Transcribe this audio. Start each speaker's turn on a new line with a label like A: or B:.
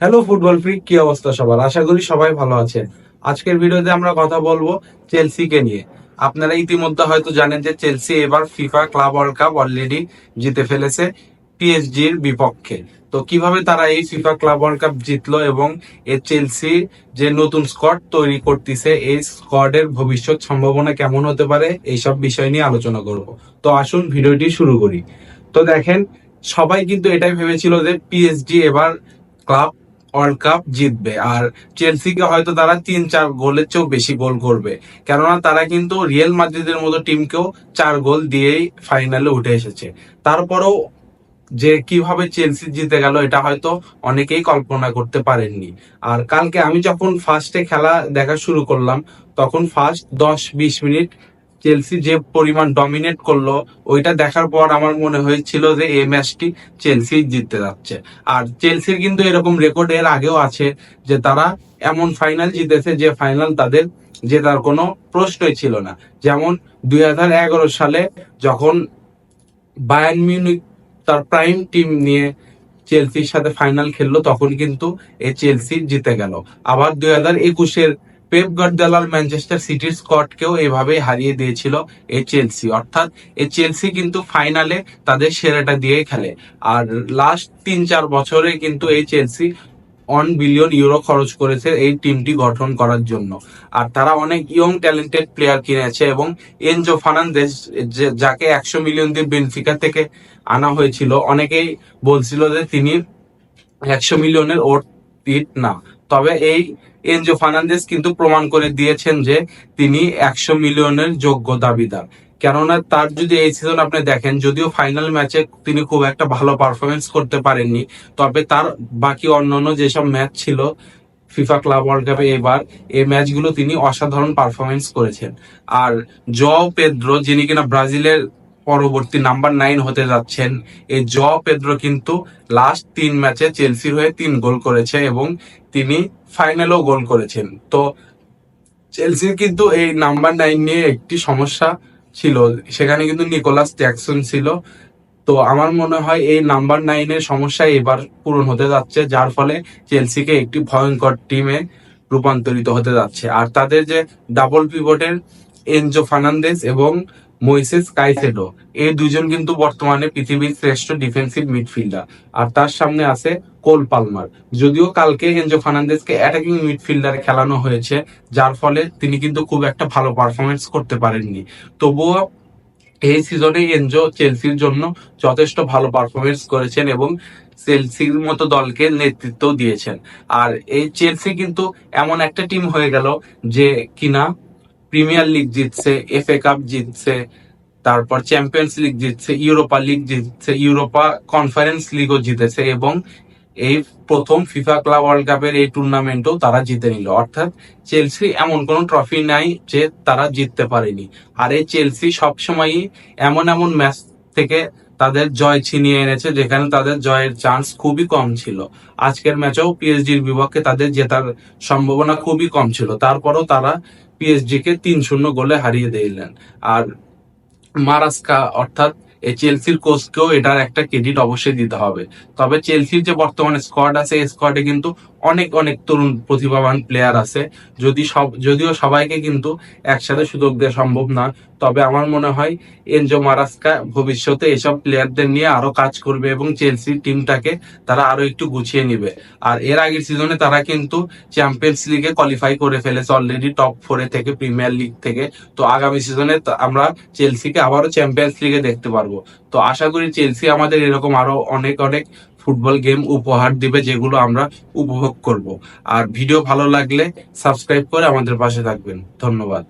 A: Hello football freak কি অবস্থা সবার? আশা করি সবাই ভালো আছেন। আজকের ভিডিওতে আমরা কথা বলব চেলসিকে নিয়ে। আপনারা ইতিমধ্যে হয়তো জানেন যে চেলসি এবার FIFA club world cup already জিতে ফেলেছে পিএসজির বিপক্ষে। তো কীভাবে তারা এই ফিফা ক্লাব ওয়ার্ল্ড কাপ জিতলো এবং এই চেলসি যে নতুন স্কোয়াড তৈরি করতেছে, এই স্কোয়াডের ভবিষ্যৎ সম্ভাবনা কেমন হতে পারে, এইসব বিষয় নিয়ে আলোচনা করব। তো আসুন ভিডিওটি শুরু করি। তো দেখেন, সবাই কিন্তু এটাই ভেবেছিল যে পিএসজি এবার ক্লাব ওয়ার্ল্ড কাপ জিতবে। আর চেলসিকে হয়তো তারা তিন চার গোলের চেয়েও বেশি গোল করবে। কেননা তারা কিন্তু রিয়েল মাদ্রিদের মতো টিমকেও চার গোল দিয়েই ফাইনালে উঠে এসেছে। তারপরেও যে কীভাবে চেলসি জিতে গেল, এটা হয়তো অনেকেই কল্পনা করতে পারেননি। আর কালকে আমি যখন ফার্স্টে খেলা দেখা শুরু করলাম, তখন ফার্স্ট দশ বিশ মিনিট চেলসি যে পরিমাণ ডমিনেট করল, ওইটা দেখার পর আমার মনে হয়েছিল যে এই ম্যাচটি চেলসি জিততে যাচ্ছে। আর চেলসির কিন্তু এরকম রেকর্ড এর আগেও আছে যে তারা এমন ফাইনাল জিতেছে যে ফাইনাল তাদের জেতার কোনো প্রশ্নই ছিল না। যেমন দুই হাজার এগারো সালে যখন বায়ান মিউনিক তার প্রাইম টিম নিয়ে চেলসির সাথে ফাইনাল খেললো, তখন কিন্তু এই চেলসি জিতে গেল। আবার দুই হাজার একুশের পেপ গার্দিওলার ম্যানচেস্টার সিটির স্কটকেও এভাবেই হারিয়ে দিয়েছিল এই চেলসি অর্থাৎ এই চেলসি কিন্তু ফাইনালে তাদের সেরাটা দিয়ে খেলে। আর লাস্ট তিন চার বছরে কিন্তু এই চেলসি ওয়ান বিলিয়ন ইউরো খরচ করেছে এই টিমটি গঠন করার জন্য। আর তারা অনেক ইয়ং ট্যালেন্টেড প্লেয়ার কিনেছে এবং এনজো ফার্নান্দেজ যাকে একশো মিলিয়ন দিয়ে বেনফিকা থেকে আনা হয়েছিল, অনেকেই বলছিল যে তিনি একশো মিলিয়নের অতীত না। তবে এই এনজো ফার্নান্দেজ কিন্তু প্রমাণ করে দিয়েছেন যে তিনি একশো মিলিয়নের যোগ্য দাবিদার। কেননা তার যদি এই সিজন আপনি দেখেন, যদিও ফাইনাল ম্যাচে তিনি খুব একটা ভালো পারফরমেন্স করতে পারেননি, তবে তার বাকি অন্যান্য যেসব ম্যাচ ছিল ফিফা ক্লাব ওয়ার্ল্ড কাপে এবার, এই ম্যাচগুলো তিনি অসাধারণ পারফরমেন্স করেছেন। আর জ পেদ্রো যিনি কিনা ব্রাজিলের পরবর্তী নাম্বার নাইন হতে যাচ্ছেন। এই জ পেদ্রো কিন্তু লাস্ট তিন ম্যাচে চেলসির হয়ে তিন গোল করেছে এবং তিনি ফাইনালেও গোল করেছেন। তো চেলসির কিন্তু এই নাম্বার নাইন নিয়ে একটি সমস্যা ছিল। সেখানে কিন্তু নিকোলাস জ্যাকসন ছিল। তো আমার মনে হয় এই নাম্বার নাইনের সমস্যা এবার পূরণ হতে যাচ্ছে, যার ফলে চেলসিকে একটি ভয়ঙ্কর টিমে রূপান্তরিত হতে যাচ্ছে। আর তাদের যে ডাবল পিভটের এনজো ফার্নান্দেস এবং মইসেস কাইসেডো এই দুজন কিন্তু বর্তমানে পৃথিবীর শ্রেষ্ঠ ডিফেন্সিভ মিডফিল্ডার আর তার সামনে আছে কোল পালমার যদিও কালকে এনজো ফার্নান্দেসকে অ্যাটাকিং মিডফিল্ডারে খেলানো হয়েছে, যার ফলে তিনি কিন্তু খুব একটা ভালো পারফরমেন্স করতে পারেননি। তবুও এই সিজনে এনজো চেলসির জন্য যথেষ্ট ভালো পারফরমেন্স করেছেন এবং চেলসির মতো দলকে নেতৃত্ব দিয়েছেন। আর এই চেলসি কিন্তু এমন একটা টিম হয়ে গেল যে কিনা প্রিমিয়ার লিগ জিতছে এফ এ কাপ জিতছে, তারপর চ্যাম্পিয়ন্স লিগ জিতছে ইউরোপা লিগ জিতছে ইউরোপা কনফারেন্স লিগও জিতেছে এবং এই প্রথম ফিফা ক্লাব ওয়ার্ল্ড কাপের এই টুর্নামেন্টও তারা জিতে নিল। অর্থাৎ চেলসি এমন কোনো ট্রফি নাই যে তারা জিততে পারেনি। আর এই চেলসি সবসময়ই এমন এমন ম্যাচ থেকে তাদের জয় ছিনিয়ে এনেছে যেখানে তাদের জয়ের চান্স খুবই কম ছিল। আজকের ম্যাচেও পিএসজির বিপক্ষে তাদের জেতার সম্ভাবনা খুবই কম ছিল। তারপরও তারা পিএসজি কে তিন শূন্য গোলে হারিয়ে দিলেন। আর মারাস্কা অর্থাৎ এই চেলসির কোচকেও এটার একটা ক্রেডিট অবশ্যই দিতে হবে। তবে চেলসির যে বর্তমানে স্কোয়াড আছে, এই স্কোয়াডে কিন্তু অনেক অনেক তরুণ প্রতিভাবান প্লেয়ার আছে। যদি সব, যদিও সবাইকে কিন্তু একসাথে সুযোগ দেওয়া সম্ভব না তবে আমার মনে হয় এনজো মারাস্কা ভবিষ্যতে এসব প্লেয়ারদের নিয়ে আরও কাজ করবে এবং চেলসি টিমটাকে তারা আরও একটু গুছিয়ে নিবে। আর এর আগের সিজনে তারা কিন্তু চ্যাম্পিয়ন্স লিগে কোয়ালিফাই করে ফেলেছে অলরেডি টপ ফোরে থেকে প্রিমিয়ার লিগ থেকে। তো আগামী সিজনে আমরা চেলসিকে আবারও চ্যাম্পিয়ন্স লিগে দেখতে পারব। তো আশা করি চেলসি আমাদের এরকম আরও অনেক অনেক ফুটবল গেম উপহার দিবে যেগুলো আমরা উপভোগ করব। আর ভিডিও ভালো লাগলে সাবস্ক্রাইব করে আমাদের পাশে থাকবেন। ধন্যবাদ।